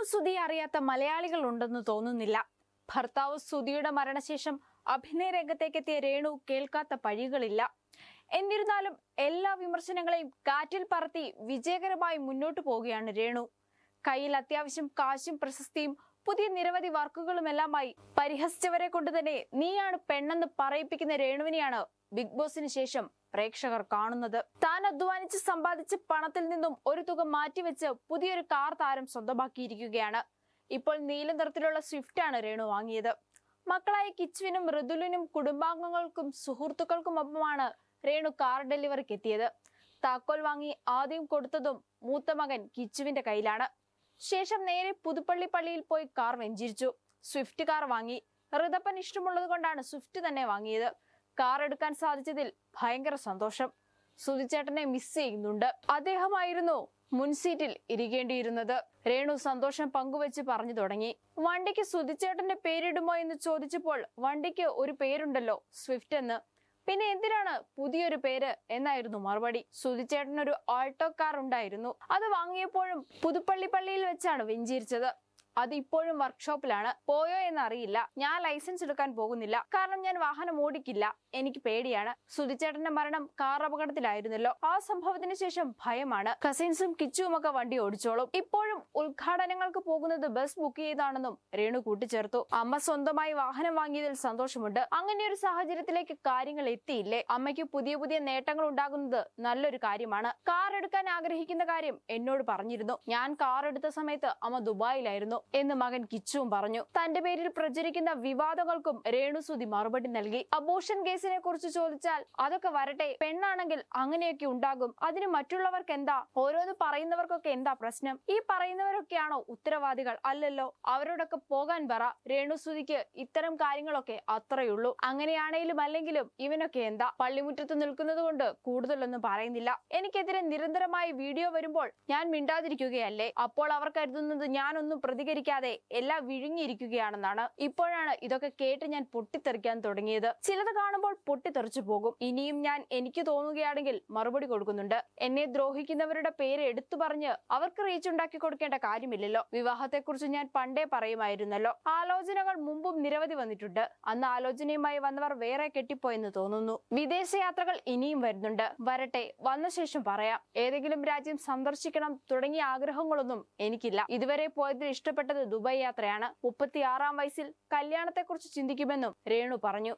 രേണു സുധി അറിയാത്ത മലയാളികൾ ഉണ്ടെന്ന് തോന്നുന്നില്ല. ഭർത്താവ് സുധിയുടെ മരണശേഷം അഭിനയ രംഗത്തേക്കെത്തിയ രേണു കേൾക്കാത്ത പഴികളില്ല. എന്നിരുന്നാലും എല്ലാ വിമർശനങ്ങളെയും കാറ്റിൽ പറത്തി വിജയകരമായി മുന്നോട്ടു പോവുകയാണ് രേണു. കയ്യിൽ അത്യാവശ്യം കാശും പ്രശസ്തിയും പുതിയ നിരവധി വർക്കുകളുമെല്ലാമായി പരിഹസിച്ചവരെ കൊണ്ട് തന്നെ നീയാണ് പെണ്ണെന്ന് പറയിപ്പിക്കുന്ന രേണുവിനെയാണ് ബിഗ് ബോസിന് ശേഷം പ്രേക്ഷകർ കാണുന്നത്. താൻ അധ്വാനിച്ച് സമ്പാദിച്ച പണത്തിൽ നിന്നും ഒരു തുക മാറ്റിവെച്ച് പുതിയൊരു കാർ താരം സ്വന്തമാക്കിയിരിക്കുകയാണ്. ഇപ്പോൾ നീല നിറത്തിലുള്ള ആണ് രേണു വാങ്ങിയത്. മക്കളായ കിച്ചുവിനും ഋതുലിനും കുടുംബാംഗങ്ങൾക്കും സുഹൃത്തുക്കൾക്കും ഒപ്പമാണ് രേണു കാർ ഡെലിവറിക്ക് എത്തിയത് താക്കോൽ വാങ്ങി ആദ്യം കൊടുത്തതും മൂത്ത മകൻ കിച്ചുവിന്റെ കയ്യിലാണ്. ശേഷം നേരെ പുതുപ്പള്ളി പള്ളിയിൽ പോയി കാർ വെഞ്ചിരിച്ചു. സ്വിഫ്റ്റ് കാർ വാങ്ങി. ഋതപ്പൻ ഇഷ്ടമുള്ളത് കൊണ്ടാണ് സ്വിഫ്റ്റ് തന്നെ വാങ്ങിയത്. കാർ എടുക്കാൻ സാധിച്ചതിൽ ഭയങ്കര സന്തോഷം. സുധിച്ചേട്ടനെ മിസ് ചെയ്യുന്നുണ്ട്. അദ്ദേഹമായിരുന്നു മുൻ സീറ്റിൽ ഇരിക്കേണ്ടിയിരുന്നത്. രേണു സന്തോഷം പങ്കുവെച്ച് പറഞ്ഞു തുടങ്ങി. വണ്ടിക്ക് സുധിച്ചേട്ടന്റെ പേരിടുമോ എന്ന് ചോദിച്ചപ്പോൾ വണ്ടിക്ക് ഒരു പേരുണ്ടല്ലോ സ്വിഫ്റ്റ് എന്ന്. പിന്നെ എന്തിനാണ് പുതിയൊരു പേര് എന്നായിരുന്നു മറുപടി. സുധിച്ചേട്ടനൊരു ആൾട്ടോ കാർ ഉണ്ടായിരുന്നു. അത് വാങ്ങിയപ്പോഴും പുതുപ്പള്ളി പള്ളിയിൽ വെച്ചാണ് വെഞ്ചിരിച്ചത്. അത് ഇപ്പോഴും വർക്ക്ഷോപ്പിലാണ് പോയോ എന്നറിയില്ല. ഞാൻ ലൈസൻസ് എടുക്കാൻ പോകുന്നില്ല. കാരണം ഞാൻ വാഹനം ഓടിക്കില്ല. എനിക്ക് പേടിയാണ്. സുധിച്ചേട്ടന്റെ മരണം കാർ അപകടത്തിലായിരുന്നല്ലോ ആ സംഭവത്തിന് ശേഷം ഭയമാണ്. കസിൻസും കിച്ചുവും ഒക്കെ വണ്ടി ഓടിച്ചോളും. ഇപ്പോഴും ഉദ്ഘാടനങ്ങൾക്ക് പോകുന്നത് ബസ് ബുക്ക് ചെയ്താണെന്നും രേണു കൂട്ടിച്ചേർത്തു. അമ്മ സ്വന്തമായി വാഹനം വാങ്ങിയതിൽ സന്തോഷമുണ്ട്. അങ്ങനെ ഒരു സാഹചര്യത്തിലേക്ക് കാര്യങ്ങൾ എത്തിയില്ലേ? അമ്മയ്ക്ക് പുതിയ പുതിയ നേട്ടങ്ങൾ ഉണ്ടാകുന്നത് നല്ലൊരു കാര്യമാണ്. കാർ എടുക്കാൻ ആഗ്രഹിക്കുന്ന കാര്യം എന്നോട് പറഞ്ഞിരുന്നു. ഞാൻ കാർ എടുത്ത സമയത്ത് അമ്മ ദുബായിലായിരുന്നു. എന്ന് മകൻ കിച്ചുവും പറഞ്ഞു. തന്റെ പേരിൽ പ്രചരിക്കുന്ന വിവാദങ്ങൾക്കും രേണുസുതി മറുപടി നൽകി. അബോഷൻ കേസിനെ കുറിച്ച് ചോദിച്ചാൽ അതൊക്കെ വരട്ടെ പെണ്ണാണെങ്കിൽ അങ്ങനെയൊക്കെ ഉണ്ടാകും. അതിന് മറ്റുള്ളവർക്ക് എന്താ? ഓരോന്ന് പറയുന്നവർക്കൊക്കെ എന്താ പ്രശ്നം? ഈ പറയുന്നവരൊക്കെയാണോ ഉത്തരവാദികൾ? അല്ലല്ലോ അവരോടൊക്കെ പോകാൻ പറ. രേണുസുതിക്ക് ഇത്തരം കാര്യങ്ങളൊക്കെ അത്രയുള്ളൂ. അങ്ങനെയാണെങ്കിലും അല്ലെങ്കിലും ഇവനൊക്കെ എന്താ? പള്ളിമുറ്റത്ത് നിൽക്കുന്നത് കൊണ്ട് കൂടുതലൊന്നും പറയുന്നില്ല. എനിക്കെതിരെ നിരന്തരമായി വീഡിയോ വരുമ്പോൾ ഞാൻ മിണ്ടാതിരിക്കുകയല്ലേ? അപ്പോൾ അവർ കരുതുന്നത് ഞാനൊന്നും പ്രതികരിക്കാതെ എല്ലാം വിഴുങ്ങിയിരിക്കുകയാണെന്നാണ് ഇപ്പോഴാണ് ഇതൊക്കെ കേട്ട് ഞാൻ പൊട്ടിത്തെറിക്കാൻ തുടങ്ങിയത്. ചിലത് കാണുമ്പോൾ പൊട്ടിത്തെറിച്ചു പോകും. ഇനിയും ഞാൻ എനിക്ക് തോന്നുകയാണെങ്കിൽ മറുപടി കൊടുക്കുന്നുണ്ട്. എന്നെ ദ്രോഹിക്കുന്നവരുടെ പേര് എടുത്തു പറഞ്ഞ് അവർക്ക് റീച്ച് ഉണ്ടാക്കി കൊടുക്കേണ്ട കാര്യമില്ലല്ലോ. വിവാഹത്തെക്കുറിച്ച് ഞാൻ പണ്ടേ പറയുമായിരുന്നല്ലോ. ആലോചനകൾ മുമ്പും നിരവധി വന്നിട്ടുണ്ട്. അന്ന് ആലോചനയുമായി വന്നവർ വേറെ കെട്ടിപ്പോയെന്ന് തോന്നുന്നു. വിദേശയാത്രകൾ ഇനിയും വരുന്നുണ്ട്. വരട്ടെ വന്ന ശേഷം പറയാം. ഏതെങ്കിലും രാജ്യം സന്ദർശിക്കണം തുടങ്ങിയ ആഗ്രഹങ്ങളൊന്നും എനിക്കില്ല. ഇതുവരെ പോയതിൽ ഇഷ്ടപ്പെട്ടത് ദുബായ് യാത്രയാണ്. മുപ്പത്തിയാറാം വയസ്സിൽ കല്യാണത്തെക്കുറിച്ച് ചിന്തിക്കുമെന്നും രേണു പറഞ്ഞു.